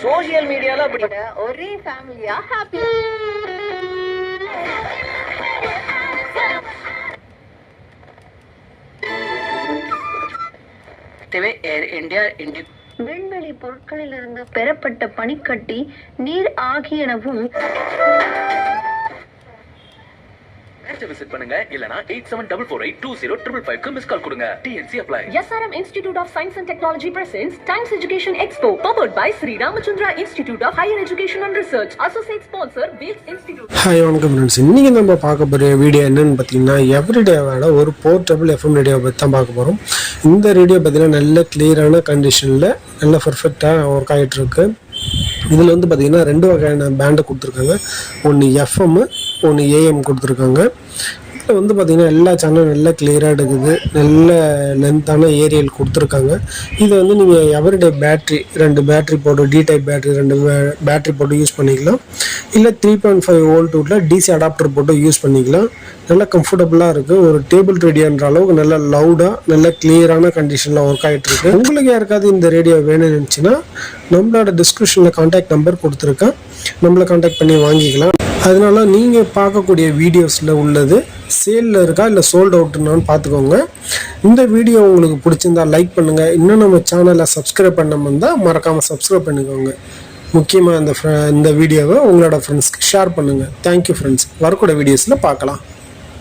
Social மீடியால அப்படி ஒரே ஃபேமிலியா? ஹாப்பி விண்வெளி பொருட்களிலிருந்து பெறப்பட்ட பனிக்கட்டி நீர் ஆகியனவும் விசிட் பண்ணுங்க. இல்லனா eight seven double four eight two zero triple ஃபைவ்க்கு மிஸ் கால் கொடுங்க. TNC apply SRM Institute of Science and Technology presents Times Education Expo, powered by Sri Ramachandra Institute of Higher Education and Research. Associate sponsor, Wills Institute. Hi வணக்கம் friends இன்றைக்கி நம்ம பார்க்க போகிற video என்னன்னு பார்த்தீங்கன்னா எவ்ரிடேவோட ஒரு portable FM radio பற்றி தான் பார்க்க போகிறோம் இந்த ரேடியோ பார்த்தீங்கன்னா நல்ல கிளியரான கண்டிஷனில் நல்ல பர்ஃபெக்டாக ஒர்க் ஆகிட்டு இருக்கு. இதில் வந்து பார்த்தீங்கன்னா ரெண்டு வகையான பேண்டை கொடுத்துருக்காங்க. ஒன்று எஃப்எம் ஒன்று ஏஎம் கொடுத்துருக்காங்க. வந்து பார்த்திங்கன்னா எல்லா சேனலும் நல்லா கிளியராக எடுக்குது. நல்ல லென்த்தான ஏரியல் கொடுத்துருக்காங்க. இது வந்து நீங்கள் எவரிடே பேட்ரி ரெண்டு பேட்ரி போட்டு டி டைப் பேட்ரி ரெண்டு பேட்ரி போட்டு யூஸ் பண்ணிக்கலாம். இல்லை த்ரீ பாயிண்ட் ஃபைவ் ஓல்ட் விட்ல டிசி அடாப்டர் போட்டு யூஸ் பண்ணிக்கலாம். நல்லா கம்ஃபர்டபுளாக இருக்குது ஒரு டேபிள் ரேடியோன்ற அளவுக்கு நல்லா லவுடாக நல்ல கிளியரான கண்டிஷனில் ஒர்க் ஆகிட்டு இருக்கு. உங்களுக்கு யாருக்காவது இந்த ரேடியோ வேணும்னு இருந்துச்சுன்னா நம்மளோட டிஸ்கிரிப்ஷனில் காண்டாக்ட் நம்பர் கொடுத்துருக்கேன். நம்மளை காண்டாக்ட் பண்ணி வாங்கிக்கலாம். அதனால நீங்கள் பார்க்கக்கூடிய வீடியோஸில் உள்ளது சேலில் இருக்கா இல்லை சோல்ட் அவுட்னான்னு பார்த்துக்கோங்க இந்த வீடியோ உங்களுக்கு பிடிச்சிருந்தா லைக் பண்ணுங்கள் இன்னும் நம்ம சேனலை சப்ஸ்கிரைப் பண்ண இருந்தால் மறக்காமல் சப்ஸ்கிரைப் பண்ணிக்கோங்க. முக்கியமாக இந்த இந்த வீடியோவை உங்களோட ஃப்ரெண்ட்ஸ்க்கு ஷேர் பண்ணுங்கள் தேங்க்யூ ஃப்ரெண்ட்ஸ் வரக்கூட வீடியோஸில் பார்க்கலாம்